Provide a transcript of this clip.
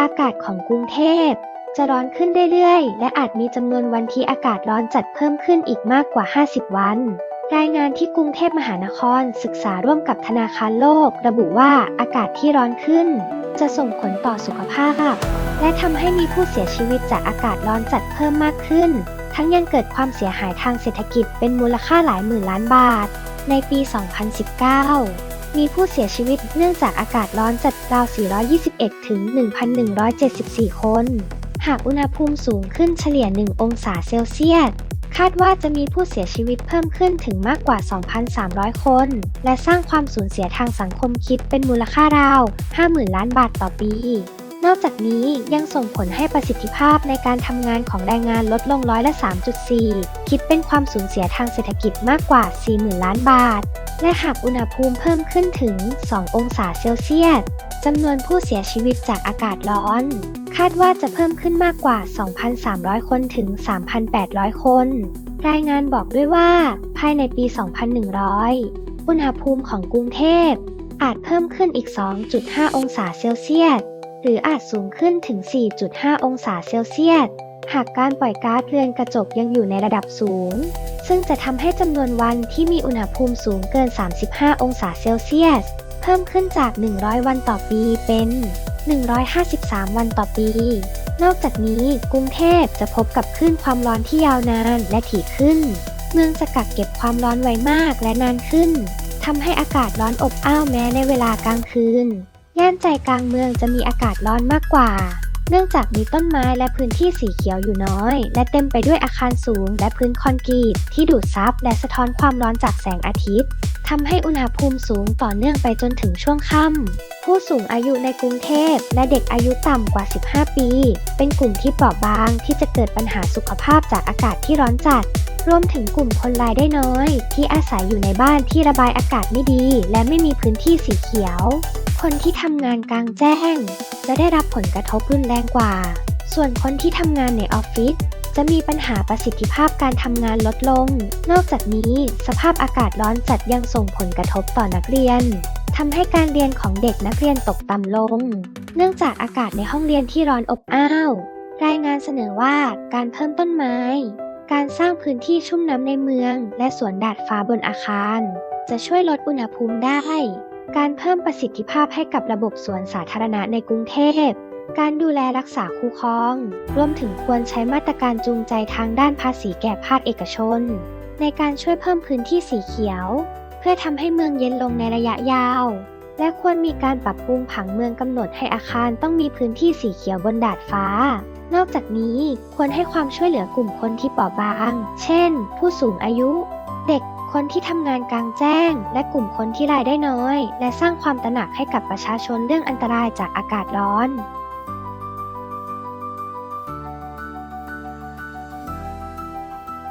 อากาศของกรุงเทพจะร้อนขึ้นเรื่อยๆ และอาจมีจำนวนวันที่อากาศร้อนจัดเพิ่มขึ้นอีกมากกว่า 50 วัน รายงานที่กรุงเทพมหานครศึกษาร่วมกับธนาคารโลก ระบุว่าอากาศที่ร้อนขึ้น จะส่งผลต่อสุขภาพ และทำให้มีผู้เสียชีวิตจากอากาศร้อนจัดเพิ่มมากขึ้น ทั้งยังเกิดความเสียหายทางเศรษฐกิจเป็นมูลค่าหลายหมื่นล้านบาท ในปี 2019 มีผู้เสียชีวิตเนื่องจากอากาศร้อนจัดราว 421 ถึง 1,174 คน หากอุณหภูมิสูงขึ้นเฉลี่ย 1 องศาเซลเซียส คาดว่าจะมีผู้เสียชีวิตเพิ่มขึ้นถึงมากกว่า 2,300 คน และสร้างความสูญเสียทางสังคมคิดเป็นมูลค่าราว 50,000 ล้านบาทต่อปีนอกจากนี้ยังส่งผลให้ประสิทธิภาพในการทำงานของแรงงานลดลงร้อยละ 3.4 คิดเป็นความสูญเสียทางเศรษฐกิจมากกว่า 40,000 ล้านบาท และหากอุณหภูมิเพิ่มขึ้นถึง 2 องศาเซลเซียสจำนวนผู้เสียชีวิตจากอากาศร้อน คาดว่าจะเพิ่มขึ้นมากกว่า 2,300 คนถึง 3,800 คน รายงานบอกด้วยว่า ภายในปี 2100 อุณหภูมิของกรุงเทพ อาจเพิ่มขึ้นอีก 2.5 องศาเซลเซียส หรืออาจสูงขึ้นถึง 4.5 องศาเซลเซียส หากการปล่อยก๊าซเรือนกระจกยังอยู่ในระดับสูง ซึ่งจะทำให้จำนวนวันที่มีอุณหภูมิสูงเกิน 35 องศาเซลเซียส เพิ่มขึ้นจาก 100 วันต่อปีเป็น 153 วันต่อปี นอกจากนี้กรุงเทพจะพบกับคลื่นความร้อนที่ยาวนานและถี่ขึ้น เมืองจะกักเก็บความร้อนไว้มากและนานขึ้นทำให้อากาศร้อนอบอ้าวแม้ในเวลากลางคืน ย่านใจกลางเมืองจะมีอากาศร้อนมากกว่า เนื่องจากมีต้นไม้และพื้นที่สีเขียวอยู่น้อย และเต็มไปด้วยอาคารสูง และพื้นคอนกรีตที่ดูดซับและสะท้อนความร้อนจากแสงอาทิตย์ทำให้อุณหภูมิสูงต่อเนื่องไปจนถึงช่วงค่ำผู้สูงอายุในกรุงเทพ และเด็กอายุต่ำกว่า 15 ปี เป็นกลุ่มที่เปราะบางที่จะเกิดปัญหาสุขภาพจากอากาศที่ร้อนจัดรวมถึงกลุ่มคนรายได้น้อย ที่อาศัยอยู่ในบ้านที่ระบายอากาศไม่ดี และไม่มีพื้นที่สีเขียว คนที่ทำงานกลางแจ้ง จะได้รับผลกระทบรุนแรงกว่า ส่วนคนที่ทำงานในออฟฟิศจะมีปัญหาประสิทธิภาพการทำงานลดลง นอกจากนี้สภาพอากาศร้อนจัดยังส่งผลกระทบต่อนักเรียนทำให้การเรียนของเด็กนักเรียนตกต่ำลง เนื่องจากอากาศในห้องเรียนที่ร้อนอบอ้าว รายงานเสนอว่าการเพิ่มต้นไม้ การสร้างพื้นที่ชุ่มน้ำในเมือง และสวนดาดฟ้าบนอาคาร จะช่วยลดอุณหภูมิได้ การเพิ่มประสิทธิภาพให้กับระบบสวนสาธารณะในกรุงเทพ การดูแลรักษาคู่ครอง รวมถึงควรใช้มาตรการจูงใจทางด้านภาษีแก่ภาคเอกชน ในการช่วยเพิ่มพื้นที่สีเขียว เพื่อทำให้เมืองเย็นลงในระยะยาว และควรมีการปรับปรุงผังเมืองกำหนดให้อาคารต้องมีพื้นที่สีเขียวบนดาดฟ้า นอกจากนี้ควรให้ความช่วยเหลือกลุ่มคนที่เปราะบาง เช่น ผู้สูงอายุ เด็ก คนที่ทำงานกลางแจ้ง และกลุ่มคนที่รายได้น้อย และสร้างความตระหนักให้กับประชาชนเรื่องอันตรายจากอากาศร้อน